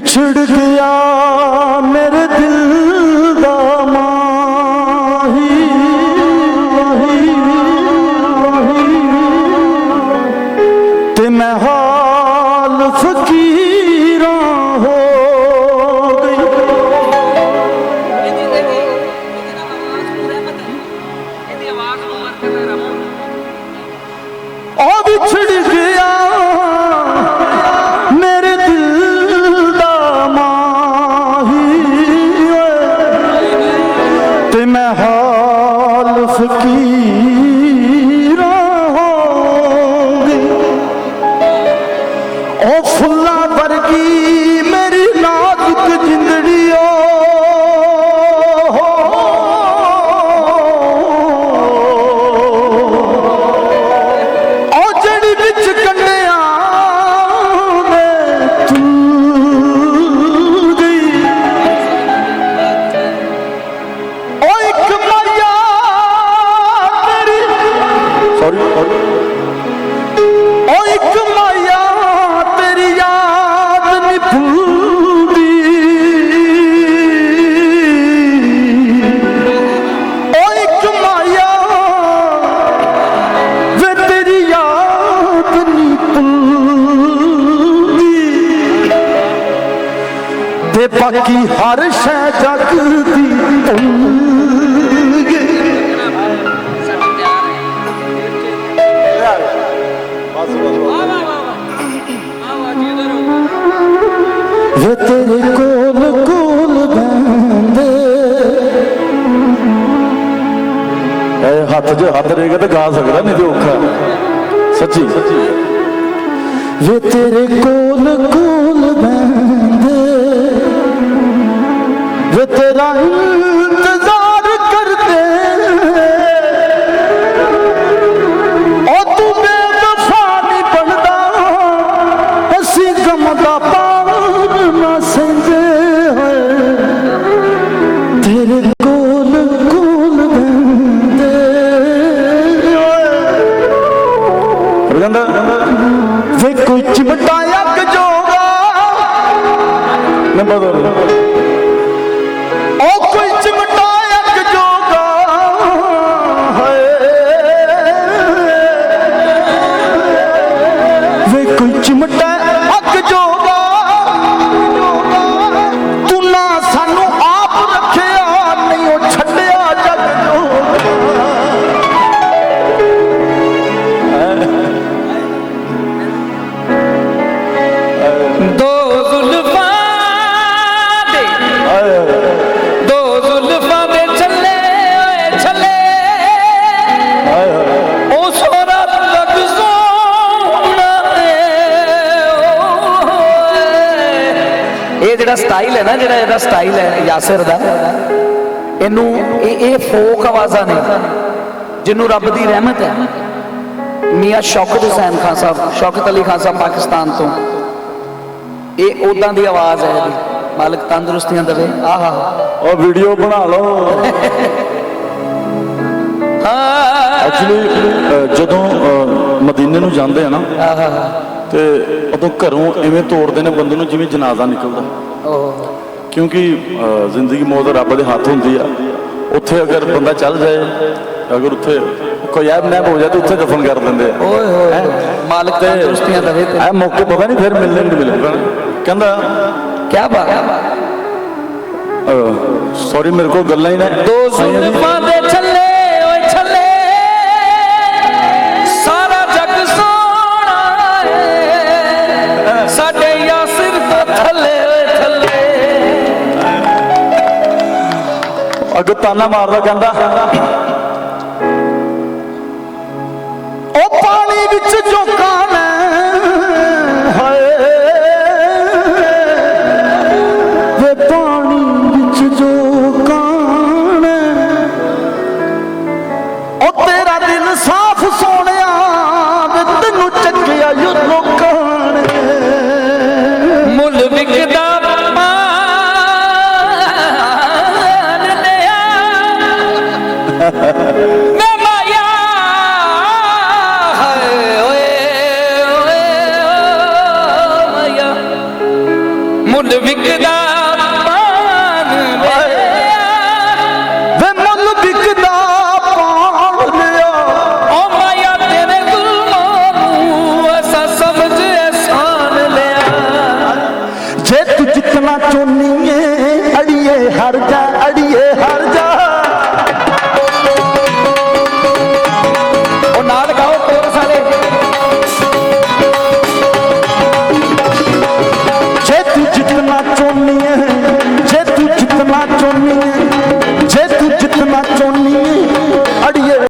बिछड़ गया मेरे दिल हल फकीर ओ फुल्ला वर्गी ਬਾਕੀ ਹਰ ਸ਼ੈ ਜਗ ਦੀ ਭੁੱਲ ਵੇ ਤੇਰੇ ਕੋਲ ਕੋਲ ਬੰਦੇ ਇਹ ਹੱਥ 'ਚ ਹੱਥ ਰਹੇਗਾ ਤੇ ਗਾ ਸਕਦਾ ਨਹੀਂ ਤੇ ਔਖਾ। ਸੱਚੀ। ਵੇ ਤੇਰੇ ਕੋਲ ਕੋਲ ਕਹਿੰਦਾ ਵੇ ਕੋਈ ਚਿਮਟਾ ਅੱਗ ਜੋਗਾ। ਨੰਬਰ ਸਟਾਈਲ ਹੈ ਨਾ ਜਿਹੜਾ ਇਹਦਾ ਸਟਾਈਲ ਹੈ ਯਾਸਿਰ ਦਾ। ਇਹਨੂੰ ਇਹ ਇਹ ਫੋਕ ਆਵਾਜ਼ਾਂ ਨੇ ਜਿਹਨੂੰ ਰੱਬ ਦੀ ਰਹਿਮਤ ਹੈ। ਮੀਆਂ ਸ਼ੌਕਤ ਹੁਸੈਨ ਖਾਨ ਸਾਹਿਬ ਸ਼ੌਕਤ ਅਲੀ ਖਾਨ ਸਾਹਿਬ ਪਾਕਿਸਤਾਨ ਤੋਂ। ਇਹ ਉਦਾਂ ਦੀ ਆਵਾਜ਼ ਹੈ ਇਹਦੀ। ਮਾਲਕ ਤੰਦਰੁਸਤੀਆਂ ਦੇਵੇ। ਆਹਾ। ਉਹ ਵੀਡੀਓ ਬਣਾ ਲਓ। ਹਾਂ। ਐਕਚੁਅਲੀ ਜਦੋਂ ਮਦੀਨੇ ਨੂੰ ਜਾਂਦੇ ਆ ਨਾ ਆਹਾ। ਤੇ ਉਦੋਂ ਘਰੋਂ ਐਵੇਂ ਤੋੜਦੇ ਨੇ ਬੰਦੇ ਨੂੰ ਜਿਵੇਂ ਜਨਾਜ਼ਾ ਨਿਕਲਦਾ। ਕਿਉਂਕਿ ਜ਼ਿੰਦਗੀ ਮੌਤ ਰੱਬ ਦੇ ਹੱਥ ਹੁੰਦੀ ਆ। ਉੱਥੇ ਅਗਰ ਬੰਦਾ ਚੱਲ ਜਾਏ ਅਗਰ ਉੱਥੇ ਕੋਈ ਐਬ ਨੈਬ ਹੋ ਜਾਏ ਤਾਂ ਉੱਥੇ ਦਫਨ ਕਰ ਦਿੰਦੇ ਆ। ਓਏ ਹੋਏ ਮਾਲਕ ਤੰਦਰੁਸਤੀਆਂ ਦੇਵੇ ਤੇ। ਇਹ ਮੌਕੇ ਪਤਾ ਨਹੀਂ ਫਿਰ ਮਿਲਣੇ ਨਹੀਂ ਮਿਲਣੇ। ਕਹਿੰਦਾ ਕੀ ਬਾਤ ਸੌਰੀ ਮੇਰੇ ਕੋਲ ਗੱਲਾਂ ਹੀ ਨੇ। ਦੋ ਜ਼ੁਲਫਾਂ ਦੇ ਛੱਲੇ ਤਾਨਾ ਮਾਰਦਾ ਕਹਿੰਦਾ